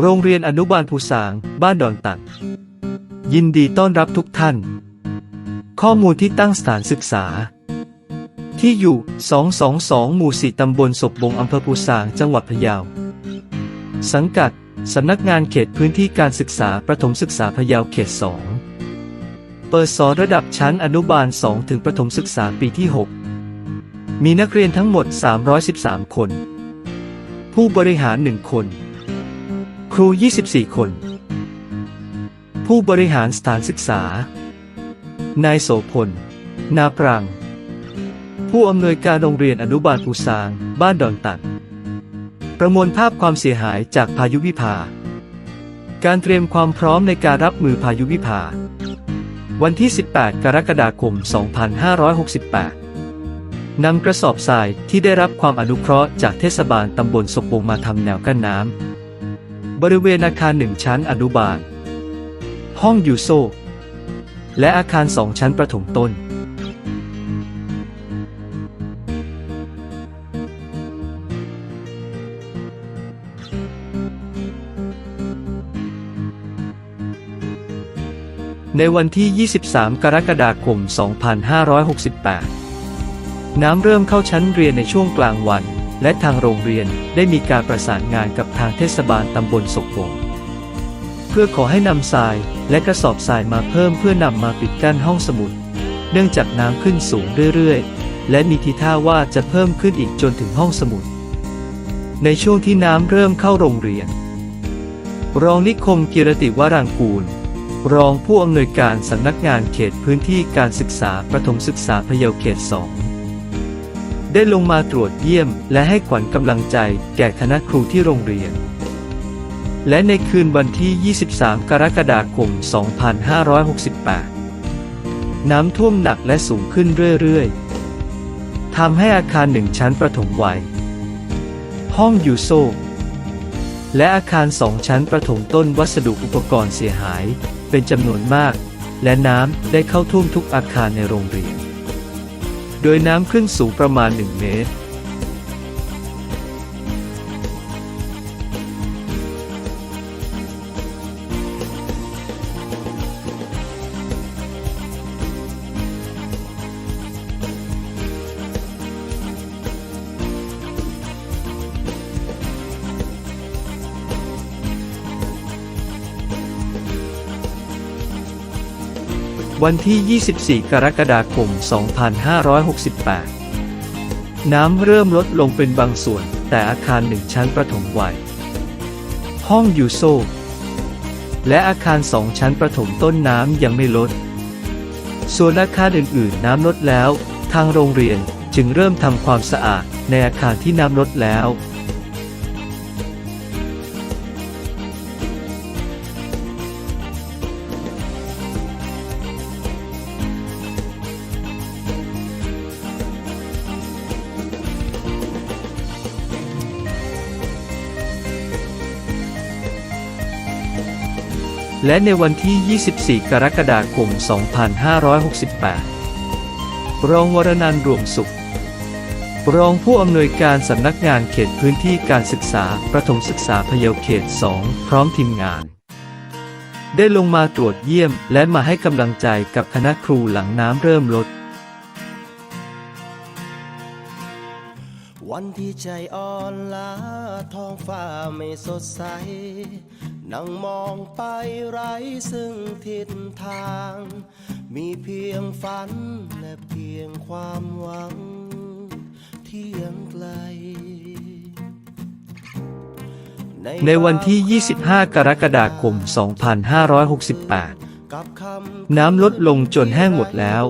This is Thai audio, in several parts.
โรงเรียนอนุบาลภูสาง บ้านดอนตัก ยินดีต้อนรับทุกท่าน ข้อมูลที่ตั้งสถานศึกษา ที่อยู่ 222 หมู่ 4 ตำบลศพบงอำเภอภูสาง จังหวัดพะเยา สังกัด สำนักงานเขตพื้นที่การศึกษา ประถมศึกษาพะเยาเขต 2 เปิดสอนระดับชั้นอนุบาล 2 ถึงประถมศึกษาปีที่ 6 มีนักเรียนทั้งหมด 313 คน ผู้บริหาร 1 คน ครู 24 คน ผู้บริหารสถานศึกษา นายโสพล นาปรัง ผู้อำนวยการโรงเรียนอนุบาลภูซาง บ้านดอนตักประมวลภาพความเสียหายจากพายุวิภา การเตรียมความพร้อมในการรับมือพายุวิภา วันที่ 18 กรกฎาคม 2568นำกระสอบทรายที่ได้รับความอนุเคราะห์จากเทศบาลตำบลศพบงมาทำแนวกั้นน้ำ บริเวณอาคารหนึ่งชั้นอนุบาล ห้องยูโซ และอาคารสองชั้นประถมต้น ในวันที่ 23 กรกฎาคม 2568 น้ำเริ่มเข้าชั้นเรียนในช่วงกลางวัน และทางโรงเรียนได้มีการประสานงานกับทางเทศบาลตำบลศกบงเพื่อขอให้นำทรายและกระสอบทรายมาเพิ่มเพื่อนำมาปิดกั้นห้องสมุด เนื่องจากน้ำขึ้นสูงเรื่อยๆ และมีทีท่าว่าจะเพิ่มขึ้นอีกจนถึงห้องสมุด ในช่วงที่น้ำเริ่มเข้าโรงเรียน รองนิคมกิรติวรางกูล รองผู้อำนวยการสำนักงานเขตพื้นที่การศึกษาประถมศึกษาพะเยาเขต 2 ได้ลงมาตรวจเยี่ยม และให้ขวัญกำลังใจ แก่คณะครูที่โรงเรียน และในคืนวันที่ 23 กรกฎาคม 2568 น้ำท่วมหนักและสูงขึ้นเรื่อยๆทำให้อาคารหนึ่งชั้นประถมวัย ห้องยูโซและอาคารสองชั้นประถมต้นวัสดุอุปกรณ์เสียหาย เป็นจำนวนมาก และน้ำได้เข้าท่วมทุกอาคารในโรงเรียน โดยน้ำขึ้นสูงประมาณ 1 เมตร วันที่ 24 กรกฎาคม 2568 น้ำเริ่มลดลงเป็นบางส่วน แต่อาคารหนึ่งชั้นประถมวัย ห้องอยู่โซ่ และอาคารสองชั้นประถมต้นน้ำยังไม่ลด ส่วนอาคารอื่นๆ น้ำลดแล้ว ทางโรงเรียนจึงเริ่มทำความสะอาดในอาคารที่น้ำลดแล้ว และในวันที่ 24 กรกฎาคม 2568 รองวรนันท์รวมสุข รองผู้อำนวยการสำนักงานเขตพื้นที่การศึกษา ประถมศึกษาพะเยาเขต 2 พร้อมทีมงาน ได้ลงมาตรวจเยี่ยมและมาให้กำลังใจกับคณะครูหลังน้ำเริ่มลด วันที่ใจอ่อนล้าท้องฟ้าไม่สดใส นั่งมองไปไร้ซึ่งทิศทาง มีเพียงฝันและเพียงความหวัง ที่ยังไกล ในวันที่ 25 กรกฎาคม 2568 น้ำลดลงจนแห้งหมดแล้ว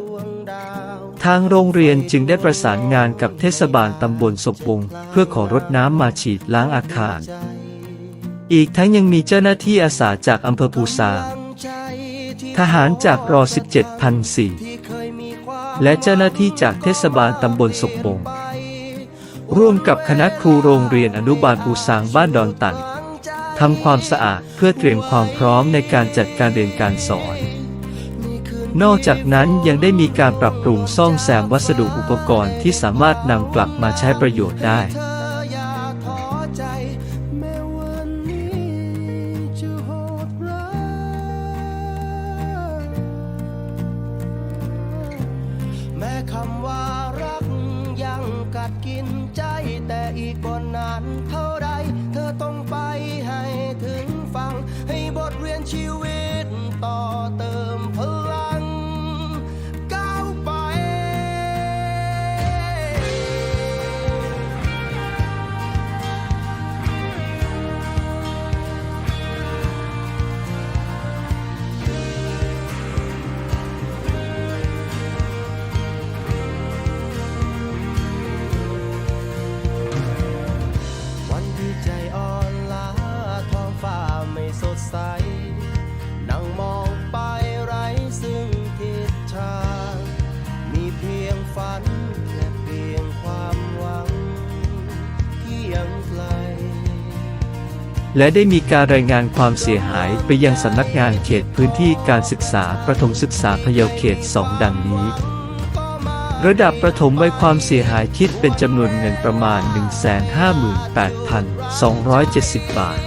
ทางโรงเรียนจึงได้ประสานงานกับเทศบาลตำบลศพวงเพื่อขอรถน้ำมาฉีดล้างอาคาร อีกทั้งยังมีเจ้าหน้าที่อาสาจากอำเภอปูซางทหารจากรอ17พันสี่และเจ้าหน้าที่จากเทศบาลตำบลศพวงร่วมกับคณะครูโรงเรียนอนุบาลปูซางบ้านดอนตันทำความสะอาดเพื่อเตรียมความพร้อมในการจัดการเรียนการสอน นอกจากนั้นยังได้มีการปรับปรุงซ่อมแซมวัสดุอุปกรณ์ที่สามารถนำกลับมาใช้ประโยชน์ได้ ชีวิต และได้มีการรายงานความเสียหายไปยังสำนักงานเขตพื้นที่การศึกษาประถมศึกษาพะเยาเขต 2 ดังนี้ ระดับประถมไว้ความเสียหายคิดเป็นจำนวนเงินประมาณ 158,270 บาท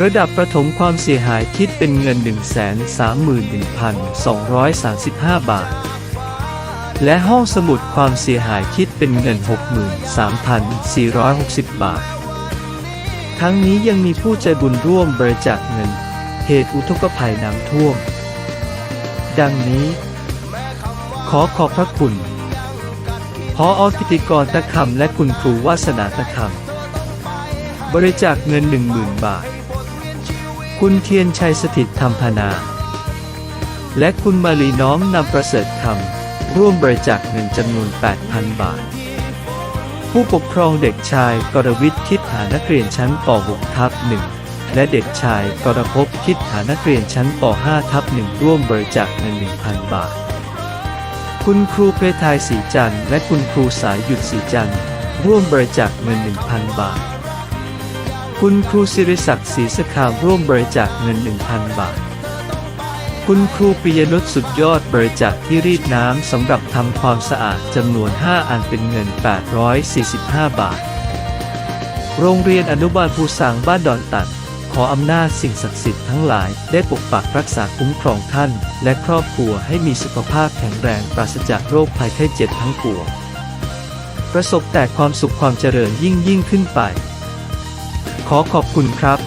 ระดับประถมความเสียหายคิดเป็นเงิน 131,235 บาท และห้องสมุดความเสียหายคิดเป็นเงิน 63,460 บาท ทั้งนี้ยังมีผู้ใจบุญร่วมบริจาคเงิน เหตุอุทกภัยน้ำท่วม ดังนี้ ขอขอบพระคุณพออพิธีกรตะคำและคุณครูวาสนาตะคำบริจาคเงิน 10,000 บาท คุณเทียนชัยสถิตธรรมพนา และคุณมาลีน้อมนำประเสริฐคำร่วมบริจาคเงินจำนวน 8,000 บาท ผู้ปกครองเด็กชายกรวิทย์คิดหานักเรียนชั้นป .6 ทับ1และเด็กชายกรภพคิดหานักเรียนชั้นป .5 ทับ1ร่วมบริจาคเงิน 1,000 บาท คุณครูเพทายสีจันทร์และคุณครูสายหยุดสีจันทร์ร่วมบริจาคเงิน 1,000 บาท คุณครูศิริศักดิ์ศรีสขามร่วมบริจาคเงิน 1,000 บาท คุณครูปิยนุชสุดยอดบริจาคที่รีดน้ำสำหรับทำความสะอาดจำนวน 5 อันเป็นเงิน 845 บาท โรงเรียนอนุบาลภูสางบ้านดอนตัดขออำนาจสิ่งศักดิ์สิทธิ์ทั้งหลายได้ปกปักรักษาคุ้มครองท่าน และครอบครัวให้มีสุขภาพแข็งแรงปราศจากโรคภัยไข้เจ็บทั้งปวงประสบแต่ความสุขความเจริญยิ่งยิ่งขึ้นไป ขอขอบคุณครับ